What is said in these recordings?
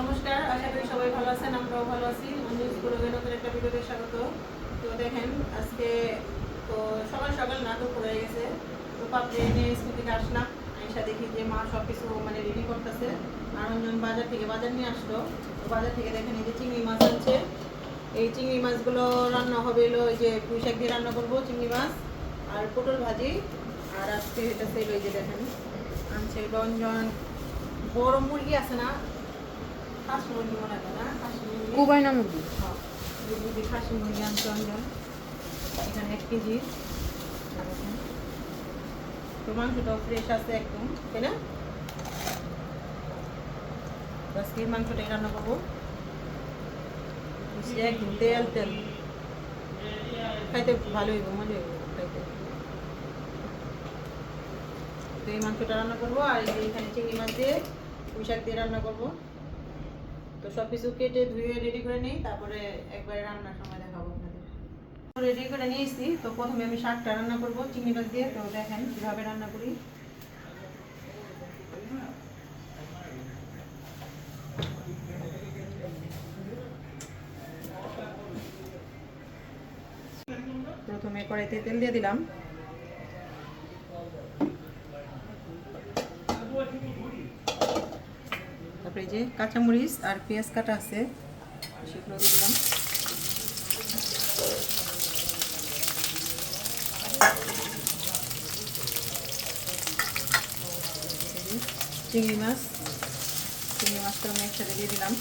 নমস্কার, আশা করি সবাই ভালো আছেন, আমরাও ভালো আছি। নিউজ নতুন একটা ভিডিওতে স্বাগত। তো দেখেন, আজকে তো সকাল সকাল নাটক হয়ে গেছে। তো পাপড়ি নিয়ে স্কুল থেকে আসলাম আইসা দেখি যে মা সব কিছু মানে রেডি করতেছে। আর অন্যান্য বাজার থেকে বাজার নিয়ে আসলো। তো বাজার থেকে দেখেন এই যে চিংড়ি মাছ আনছে এই চিংড়ি মাছগুলো রান্না হবে হলো ওই যে পুঁই শাক দিয়ে রান্না করব, চিংড়ি মাছ আর পটল ভাজি। আর আজকে এটা সেল ওই যে দেখেন, আনছে রঞ্জন। বড় মুরগি আছে না কুবাইনা মুরগি খাসি মুরগি এখানে এক কেজি। তো মাংসটাও ফ্রেশ আছে একদম তাই না? তো আজকে মাংসটাই রান্না করব। একদম তেল তেল। খাইতে ভালো হইব মজা হইব খাইতে। তো এই মাংসটা রান্না করব আর এখানে চিংড়ি মাছ দিয়ে পুঁই শাক দিয়ে রান্না করব। তো সব কিছু কেটে ধুয়ে রেডি করে নিই, তারপরে একবারে রান্নার সময় দেখাবো আপনাদের। রেডি করে নিয়েছি, তো প্রথমে আমি শাকটা রান্না করব, চিংড়ি মাছ দিয়ে, তো দেখেন কীভাবে রান্না করি। প্রথমে কড়াইতে তেল দিয়ে দিলাম। তারপরে যে কাঁচামরিচ আর পেঁয়াজ কাটা আছে, সেগুলো দিলাম। চিংড়ি মাছ। চিংড়ি মাছটা আমি একসাথে দিয়ে দিলাম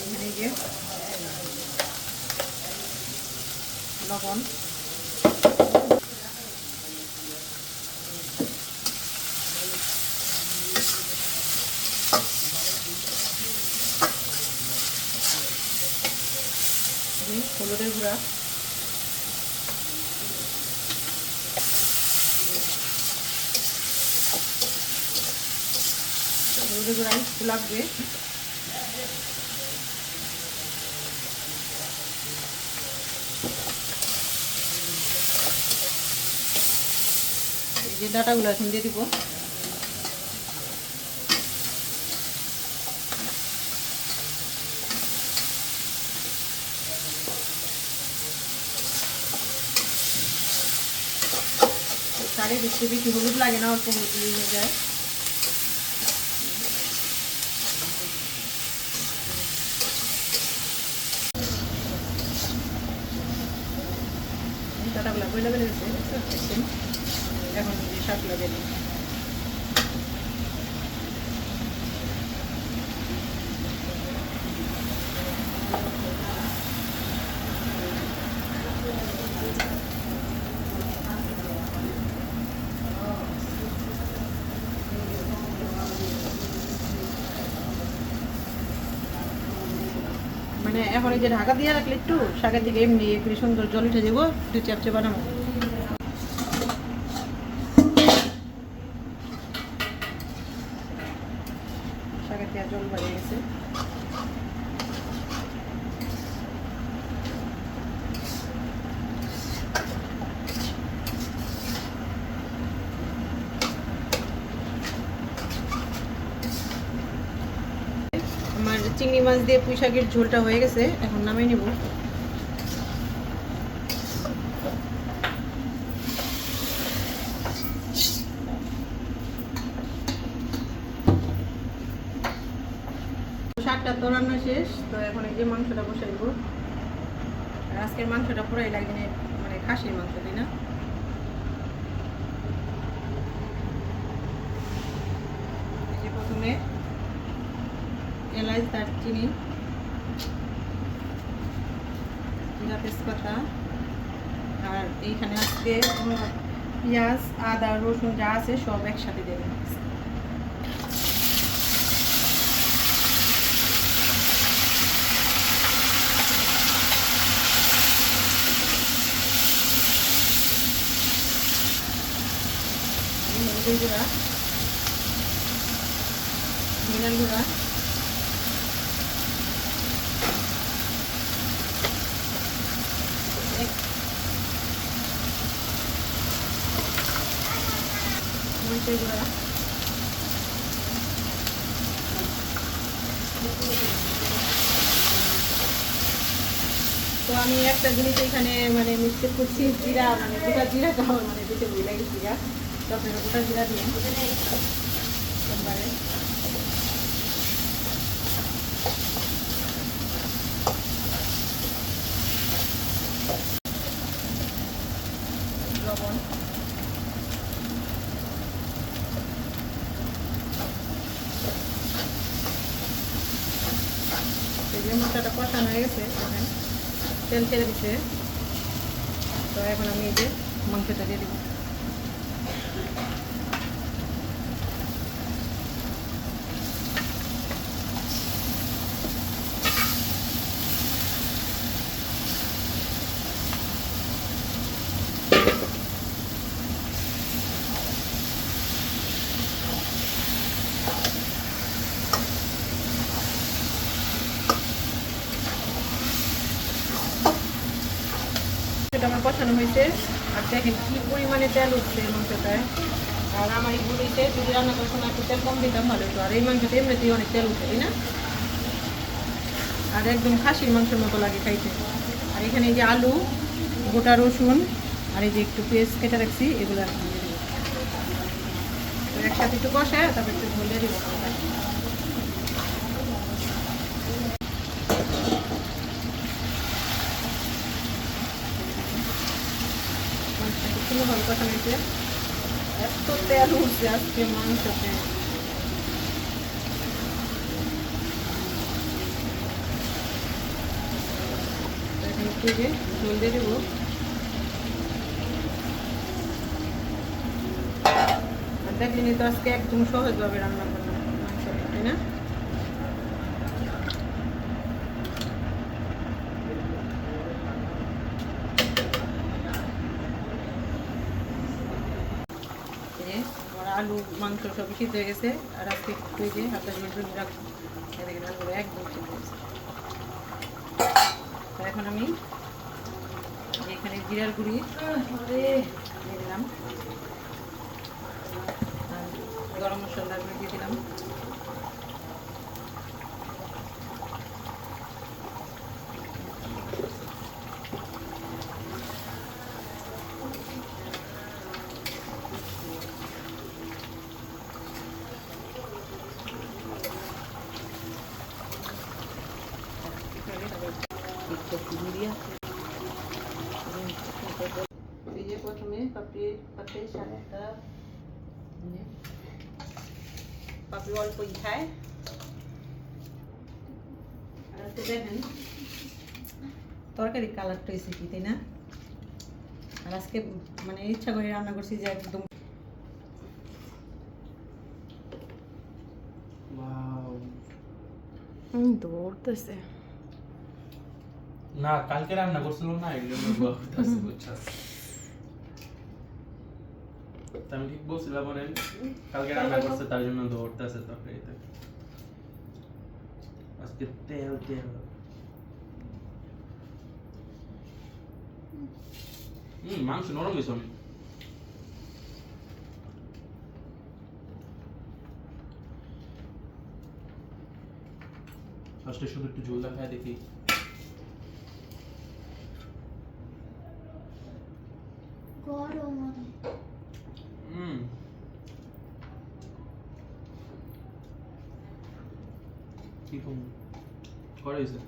এখানে এই যে লবণ। হলুদের গুঁড়া। হলুদের গুঁড়া একটু যে ডাটাগুলো এখন দিয়ে দিব শাড়ি বেশি বেশি হলুদ লাগে না, অল্প হলুদ দিয়ে যায় ডাটাগুলো বইলে বেলে গেছে? এখন। মানে এখন এই যে ঢাকা দিয়ে রাখলে একটু শাকের দিকে এমনি একটু সুন্দর জল উঠে যাব একটু চ্যাপচে বানাবো শাকের দিয়ে জল বাড়িয়ে গেছে আমার চিংড়ি মাছ দিয়ে পুঁই শাকের ঝোলটা হয়ে গেছে, এখন নামিয়ে নিব। শাকটা তো রান্না শেষ, তো এখন এই যে মাংসটা বসাইব। আজকের মাংসটা পুরাই লাগে মানে খাসির মাংস, তাই না এই যে প্রথমে এলাচ দারচিনি জিরা তেজপাতা। আর এইখানে আজকে পেঁয়াজ, আদা, রসুন যা আছে সব একসাথে দেবেন মিনাল গুঁড়া। তো আমি একটা জিনিস এখানে মানে মিক্সে করছি, জিরা মানে গোটা জিরা খাওয়ার মানে দিতে ভুলে গেছি জিরা তো আপনারা গোটা জিরা দিয়ে লবণ এই যে মশলাটা কষানো হয়ে গেছে এখন তেল ছেড়ে দিছে তো এখন আমি এই যে মাংসটা দিয়ে দিব। সেটা আমার কষানো হয়েছে। আর দেখেন কি পরিমাণে তেল উঠছে মাংসটায়। আর আমার এই বুড়িতে যদি রান্না করার সময় একটু তেল কম দিতাম, ভালো হতো। আর এই মাংসটা এমনিতেই অনেক তেল উঠে, তাই না? আর একদম খাসির মাংসের মতো লাগে খাইতে। আর এখানে এই যে আলু, গোটা রসুন, আর এই যে একটু পেঁয়াজ কেটে রাখছি, এগুলো একসাথে একটু কষায়, তারপর একটু ঝোল দিব। সুন্দরভাবে কষানো হয়েছে এত তেল উঠছে আজকে মাংসতে। যে ঝোল দিয়ে দেবো। আর দেখলেনি তো আজকে একদম সহজভাবে রান্না করলাম মাংসটা, তাই না এই যে আমার আলু মাংস সবই সিদ্ধ হয়ে গেছে। আর আজকে একটু এই যে হাতে রাখব দেখেন আলুগুলো একদম সিদ্ধ হয়েছে এখন আমি এখানে জিরার গুঁড়ি দিয়ে দিলাম। গরম মশলা দিয়ে দিলাম। এই যে প্রথমে পাপড়ি পাপড়ি সারাটা মানে পাপড়ি অল্পই খায় আর আজকে দেখেন তরকারি কালারটা এসে কি তাই না আর আজকে মানে ইচ্ছা করে রান্না করছি যে একদম Wow. দৌড়তেছে না কালকে রান্না করছিল না এই জন্য বলতেছি বুঝছ? তা আমি ঠিক বলছিলাম মানে কালকে রান্না করছে তার জন্য দৌড়তেছে তরকারিতে। আজকে তেল তেল। হুম মাংস নরম অনেক। ফার্স্টে শুধু একটু ঝোল দেখায় দেখি গরম অনেক। হুম কি কম করেছে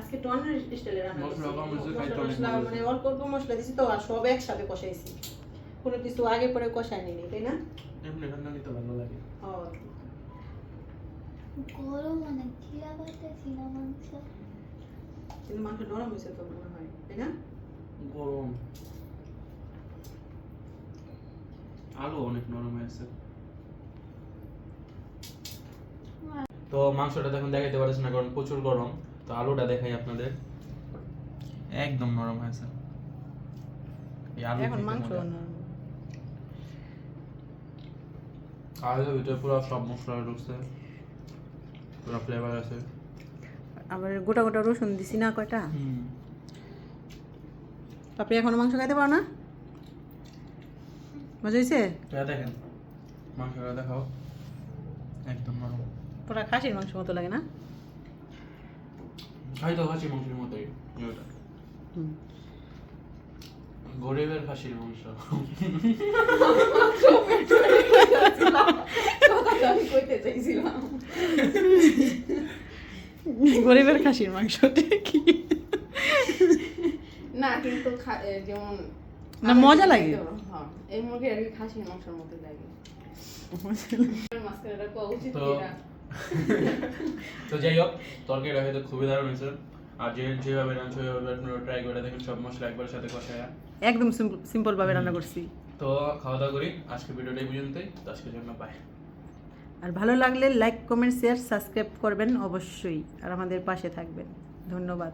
আজকে টন স্টাইলে রান্না মশলা কম করছি। অনেক মশলা মানে অল্প অল্প মশলা দিছি তো আর সব একসাথে কষাইছি। কোনো কিছু আগে পরে কষাই নিনি তাই না? এমনি রান্না নিতে ভালো লাগে। ও, গরম অনেক খিদা পাইতেছি না মাংস? কিন্তু মাংস নরম হয়েছে তো মনে হয় তাই না? গরম। আলু অনেক নরম হয়েছে। তো মাংসটা দেখুন দেখাইতে পারছি না কারণ প্রচুর গরম। তো আলুটা দেখাই আপনাদের। একদম নরম হয়েছে। এই আলু এখন মাংস আলুর ভিতরে পুরো সব মশলা ঢুকছে। পুরো ফ্লেভার আছে। আবার গোটা গোটা রসুন দিছি না কয়টা? হুম। আপনি এখনও মাংস খাইতে পারো না? মজা হয়েছে দেখেন। মাংসটা দেখাও। একদম নরম। পুরা খাসির মাংস মতো লাগে না? খাই তো খাসির মাংসের মতোই গরিবের খাসির মাংস। আমি কইতে চাইছিলাম গরিবের খাসির মাংস কি না কিন্তু যেমন না, মজা লাগে। হ্যাঁ এই মুরগি আর কি খাসির মাংসের মতো লাগে। তো না? তো যাই হোক তরকারিটা হয়তো খুবই দারুণ হয়েছে। আর যে যেভাবে রান্না সেভাবে আপনারা ট্রাই করে দেখেন সব মশলা একবার সাথে কষায়। একদম সিম্পল ভাবে রান্না করছি। তো খাওয়া দাওয়া করি। আজকে ভিডিওটা এই পর্যন্তই। তো আজকের জন্য বাই আর ভালো লাগলে লাইক কমেন্ট শেয়ার সাবস্ক্রাইব করবেন অবশ্যই। আর আমাদের পাশে থাকবেন। ধন্যবাদ।